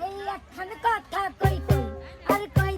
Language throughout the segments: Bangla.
এই একখান কথা কই কই আর কই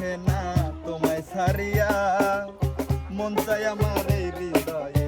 রাহে না তোমায় সারিয়া মন চাই আমার এই হৃদয়।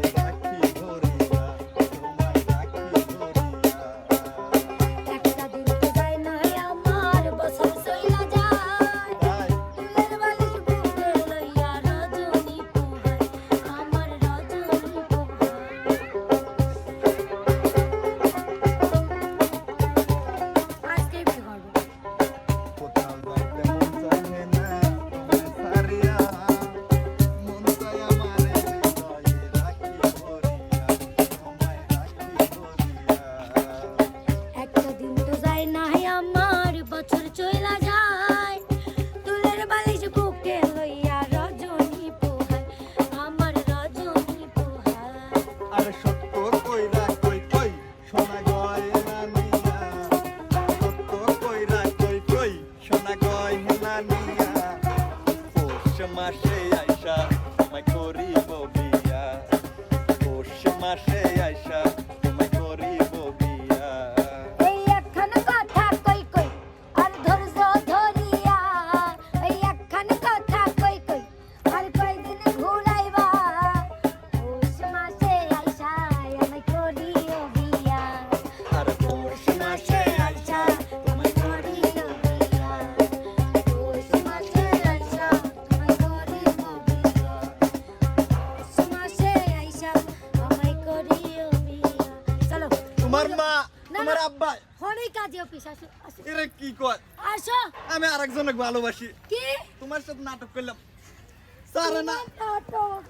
আর সত্য কইরা কই কই, সোনা গয়না নিয়া। সত্য কইরা কই কই, সোনা গয়না নিয়া। পৌষ মাসে আইসা আমায় করিব বিয়া। পৌষ মাসে আইসা আব্বাই। হনি কাজে অফিস আসো এরে কি কয়? আসো। আমি আরেকজনকে ভালোবাসি। কি? তোমার সাথে নাটক করলাম। স্যার না। নাটক